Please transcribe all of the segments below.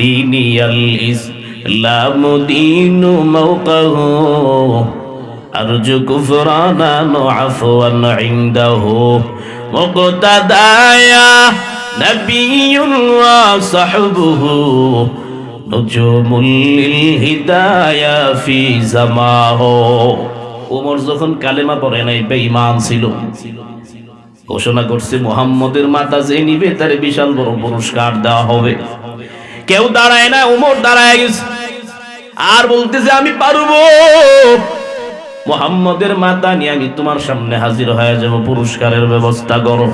ديني الإسلام دين موقه أرجو كفرانا وعفوا عنده مقتدايا نبي وصحبه نجوم للهدايا في زماه ওমর যখন কালেমা পড়ে নাই বেঈমান ছিল ঘোষণা করছে মোহাম্মদের মাথা যে নিবে তার বিশাল বড় পুরস্কার দেওয়া হবে কেউ দাঁড়ায় না, উমর দাঁড়ায় গেছে। আর বলতেছে, আমি পারব। মোহাম্মদের মাতা নিয়ে আমি তোমার সামনে হাজির হয়ে যাব, পুরস্কারের ব্যবস্থা করো।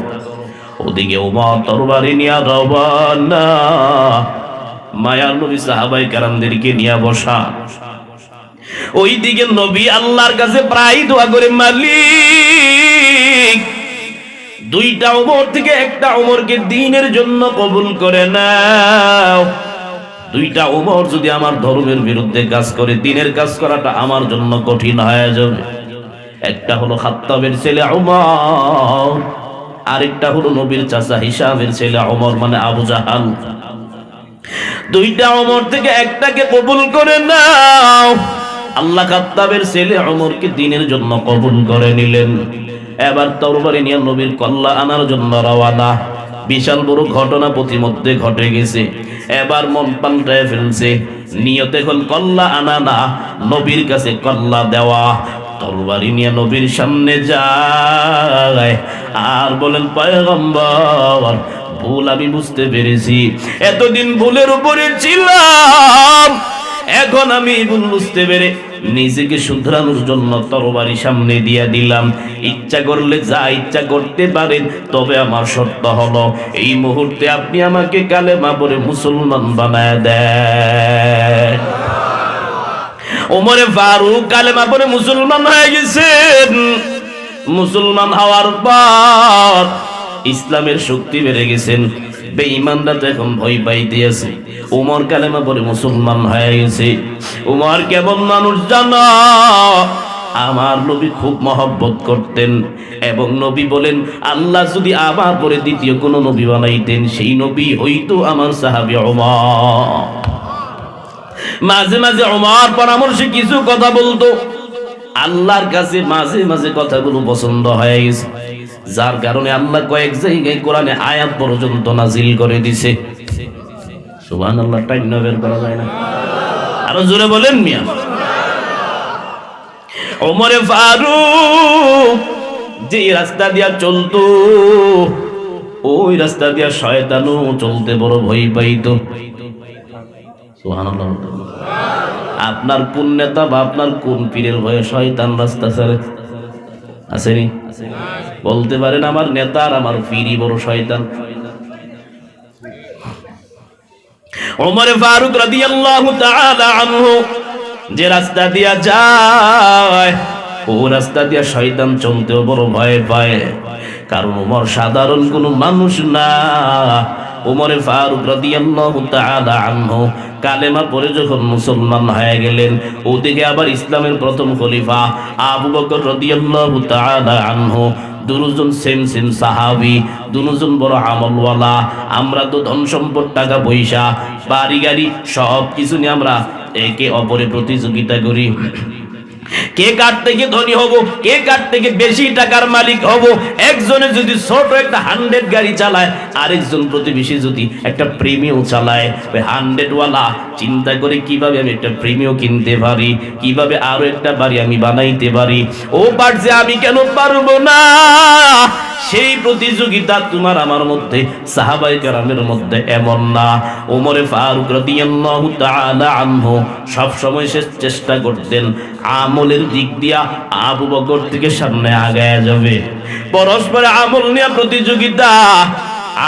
ওদিকে উমর তরবারি নিয়ে রবানা মায়ার নবী সাহাবাই কারামদেরকে নিয়ে বসা। ওই দিকে নবী আল্লাহর কাছে প্রায় দোয়া করে, মালিক, দুইটা উমর থেকে একটা উমরকে দিনের জন্য কবুল করে নাও। দুইটা উমর যদি আমার ধর্মের বিরুদ্ধে কাজ করে, দিনের কাজ করাটা আমার জন্য কঠিন হয়ে যাবে। একটা হলো খাত্তাবের ছেলে উমর, আরেকটা হলো নবীর চাচা হিসাবের ছেলে উমর মানে আবু জাহাল। দুইটা অমর থেকে একটাকে কবুল করে নাও। আল্লাহ কাত্তাবের ছেলে অমরকে দিনের জন্য কবুল করে নিলেন। এবার তরবারি নিয়ে নবীর কল্লা আনার জন্য রওয়ানা বিশাল বড় ঘটনা প্রতিমধ্যে ঘটে গেছে। এবার মন পাল্টায় ফেলছে। নিয়ত এখন কল্লা আনা না নবীর কাছে কল্লা দেওয়া। তরবারি নিয়ে নবীর সামনে যায়। আর বলেন, পয়গম্বর, ভুল আমি বুঝতে পেরেছি। এতদিন ভুলের উপরে ছিলাম। এখন আমি ভুল বুঝতে পেরে নিজেকে শুধরানোর জন্য তরবারি সামনে দিয়া দিলাম। ইচ্ছা করলে যা ইচ্ছা করতে পারেন, তবে আমার শর্ত হলো, এই মুহূর্তে আপনি আমাকে কালেমা পরে মুসলমান বানায় দেন। ওমরে ফারুক কালেমা পরে মুসলমান হয়ে গেছেন। মুসলমান হওয়ার পর ইসলামের শক্তি বেড়ে গেছেন। বেঈমানরা তো এখন ভয় পাইতে আছে। উমর কালেমা পরে মুসলমান হয়ে গেছে। উমর কেমন মানুষ জানো, আমার নবী খুব মহব্বত করতেন। এবং নবী বলেন, আল্লাহ যদি আমার পরে দ্বিতীয় কোনো নবী বানাইতেন, সেই নবী হইতো আমার সাহাবি মাঝে মাঝে ওমর পরামর্শে কিছু কথা বলতো। আল্লাহর কাছে মাঝে মাঝে কথাগুলো পছন্দ হয়ে গেছে। যার কারণে আল্লাহ কয়েক জায়গায় কোরআনে আয়াত পর্যন্ত নাজিল করে দিছে। সুবহান আল্লাহ টাইম বের করা যায় না। আরও জোরে বলেন মিয়া। ওমরে ফারুক যে রাস্তা দিয়া চলতো, ওই রাস্তা দিয়া শয়তানও চলতে বড় ভয় পাইতো। আপনার কোন নেতা বা আপনার কোন পীরের ভয়ে শয়তান রাস্তা ছাড়ে? আসেনি? বলতে পারেন আমার নেতা আর আমার পীরই বড় শয়তান। ওমরে ফারুক রাদিয়াল্লাহু তাআলা আনহু যে রাস্তা দিয়া যায়, ও রাস্তা দিয়া শয়তান চলতেও বড় ভয় পায়। কারণ ওমর সাধারণ কোনো মানুষ না। ওমরে ফারুক রাদিয়াল্লাহু তাআলা আনহু কালেমা পরে যখন মুসলমান হয়ে গেলেন, ওদিকে আবার ইসলামের প্রথম খলিফা আবু বকর রাদিয়াল্লাহু তাআলা আনহু। দুজন সেম সেম সাহাবি, দুজন বড় আমলওয়ালা। আমরা তো ধন সম্পদ, টাকা পয়সা, বাড়ি গাড়ি সব কিছু নিয়ে আমরা একে অপরে প্রতিযোগিতা করি। কে কার থেকে ধনী হব? কে কার থেকে বেশি টাকার মালিক হব? একজনে যদি ছোট একটা হান্ড্রেড গাড়ি চালায়, আরেকজন প্রতিবেশী যদি একটা প্রেমিও চালায়, ওই হান্ড্রেডওয়ালা চিন্তা করে কীভাবে আমি একটা প্রেমিও কিনতে পারি? কীভাবে আরও একটা বাড়ি আমি বানাইতে পারি? ও পারছে, আমি কেন পারব না? সেই প্রতিযোগিতা তোমার আমার মধ্যে, সাহাবাই কারামের মধ্যে এমন না। ওমরে ফারুক রাদিয়াল্লাহু সব সময় সে চেষ্টা করতেন আমলের দিক দিয়া আবু বকর থেকে সামনে আগায় যাবে। পরস্পরে আমল নিয়ে প্রতিযোগিতা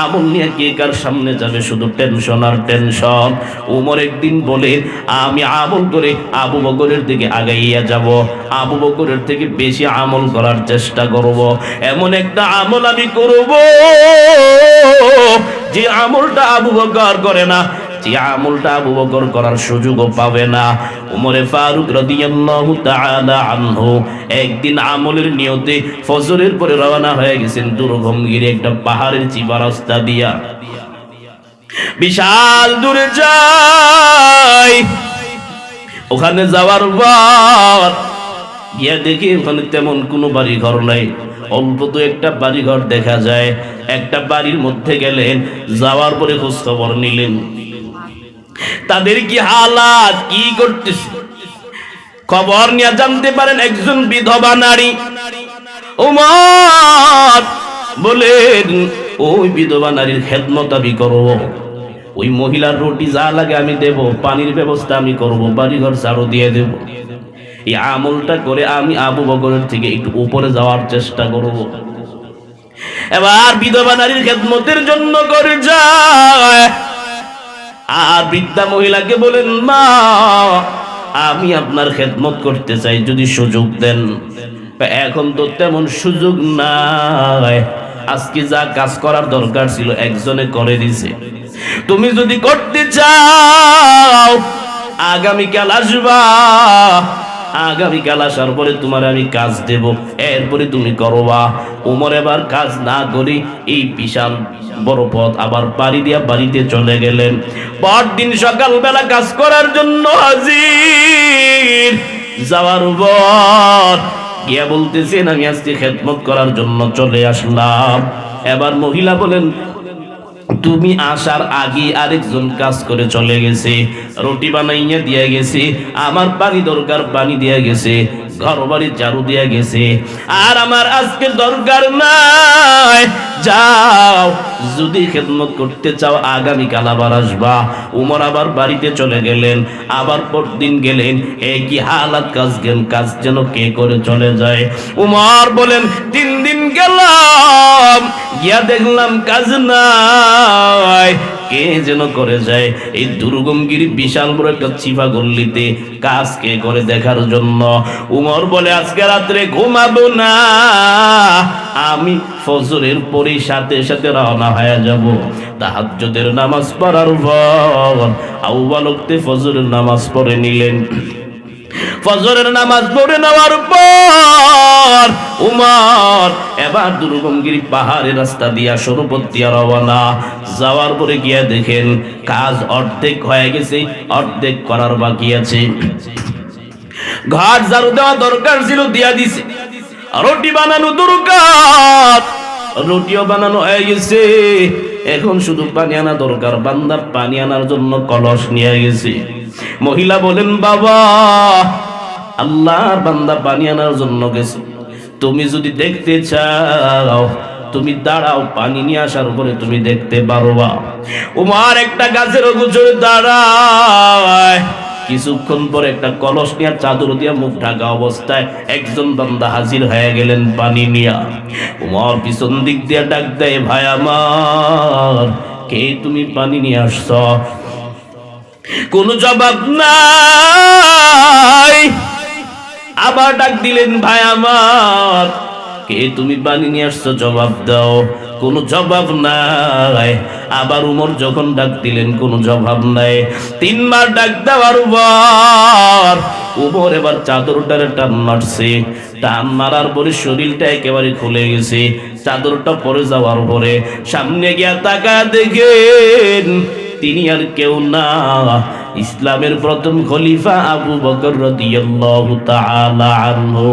আমল নিয়ে কে কার সামনে যাবে? শুধু টেনশন আর টেনশন উমর একদিন বলে, আমি আমল করে আবু বকরের দিকে আগাইয়া যাব। আবু বকরের থেকে বেশি আমল করার চেষ্টা করব। এমন একটা আমল আমি করব যে আমলটা আবু বকর করে না। যে আমলটা আবু বকর করার সুযোগও পাবে না। উমরে ফারুক রাদিয়াল্লাহু তাআলা আনহু একদিন আমলের নিয়তে ফজরের পরে রওনা হয়ে গেছেন দুর্গমগিরি একটা পাহাড়ের চিপা রাস্তা দিয়া। বিশাল দূরে যাই ওখানে যাওয়ার পর গিয়া দেখি ওখানে তেমন কোনো বাড়ি ঘর নাই। অল্প তো একটা বাড়ি ঘর দেখা যায়। একটা বাড়ির মধ্যে গেলেন, যাওয়ার পরে খোঁজ খবর নিলেন। তাদের কি হালাত, কি করতেছে? খবর নিয়ে জানতে পারেন একজন বিধবা নারী। উমর বলেন, ওই বিধবা নারীর খেদমত আমি করব। ওই মহিলার রুটি যা লাগে আমি দেব, পানির ব্যবস্থা আমি করব, বাড়িঘর চারো দিয়ে দেব। এই আমলটা করে আমি আবু বকরের থেকে একটু উপরে যাওয়ার চেষ্টা করব। এবার বিধবা নারীর খেদমতের জন্য করে যায় আর বৃদ্ধা মহিলাকে বলেন, মা, আমি আপনার খেদমত করতে চাই, যদি সুযোগ দেন। এখন তো তেমন সুযোগ নাই। আজকে যা কাজ করার দরকার ছিল, একজনে করে দিছে। তুমি যদি করতে চাও, আগামীকাল আসবা। আগামীকাল আসার পরে তোমার আমি কাজ দেব, এরপরে তুমি করবা। উমর এবার কাজ না করি এই বিশাল বড় পথ আবার বাড়ি দিয়া বাড়িতে চলে গেলেন। পরদিন সকালবেলা কাজ করার জন্য হাজির যাওয়ার পর গিয়া বলতেছেন, আমি আজকে খেদমত করার জন্য চলে আসলাম। এবার মহিলা বলেন তুমি আসার আগে আরেকজন কাজ করে চলে গেছে। রুটি বানাইয়া দিয়া গেছে। আমার পানি দরকার, পানি দিয়া গেছে। ঘর চারু দিয়া গেছে। আর আমার আজকে দরকার নাই। যাও, যদি খেদমত করতে চাও, আগামীকাল আবার আসবা। উমর আবার বাড়িতে চলে গেলেন, আবার পরদিন গেলেন। একই হালাত কাজ গেল, কাজ যেন কে করে চলে যায়? উমর বলেন, তিন দিন গেলাম, গিয়া দেখলাম কাজ নাই। কে যেন করে যায়? এই দুর্গমগির বিশাল বড় একটা চিপা গল্লিতে কাজ কে করে দেখার জন্য। উমর বলে, আজকে রাত্রে ঘুমাবো না। আমি ফজরের পরে সাথে সাথে রওনা হয়ে যাব। তাহাজ্জুদের নামাজ পড়ার পর আউবালকতে ফজরের নামাজ পড়ে নিলেন। ফজরের নামাজ পড়ে নেওয়ার পর উমর এবার দুর্গমগিরি পাহাড়ের রাস্তা দিয়া সরুপতিয়া রওনা। যাওয়ার পরে গিয়া দেখেন কাজ অর্ধেক হয়ে গেছে, অর্ধেক করার বাকি আছে। ঘাট ঝাড়ু দেওয়া দরকার ছিল, দিয়া দিছে। রুটি বানানো দরকার, রুটিও বানানো হয়ে গেছে। এখন শুধু পানি আনা দরকার বান্দা পানি আনার জন্য কলস নিয়ে গেছে। মহিলা বলেন, বাবা, আল্লাহর বান্দা পানি আনার জন্য গেছে। তুমি যদি দেখতে চাও, তুমি দাঁড়াও, পানি নিয়ে আসার পরে তুমি দেখতে পারবা। উমার একটা গাছের গুছরে দাঁড়ায়। কিছুক্ষণ পর একটা কলস নিয়ে চাদর দিয়া মুখ ঢাকা অবস্থায় একজন বান্দা হাজির হয়ে গেলেন পানি নিয়া। উমর পিছন দিক দিয়ে ডাক দেয়, ভাই আমার, কে তুমি পানি নিয়ে আসছ? কোনো জবাব নাই। আবার ডাক দিলেন, ভাই আমার, কে তুমি পানি নিয়ে আসছো? জবাব দাও। কোনো জবাব নাই। আবার উমর যখন ডাক দিলেন, কোনো জবাব নাই। তিনবার ডাক দেওয়ার পর উমর এবার চাদরটারে টান মারছে। টান মারার পরে শরীরটা একেবারে খুলে গেছে। চাদরটা পরে যাওয়ার পরে সামনে গিয়া তাকা দেখেন তিনি আর কেউ না। ইসলামের প্রথম খলিফা আবু বকর রাদিয়াল্লাহু তাআলা আনহু।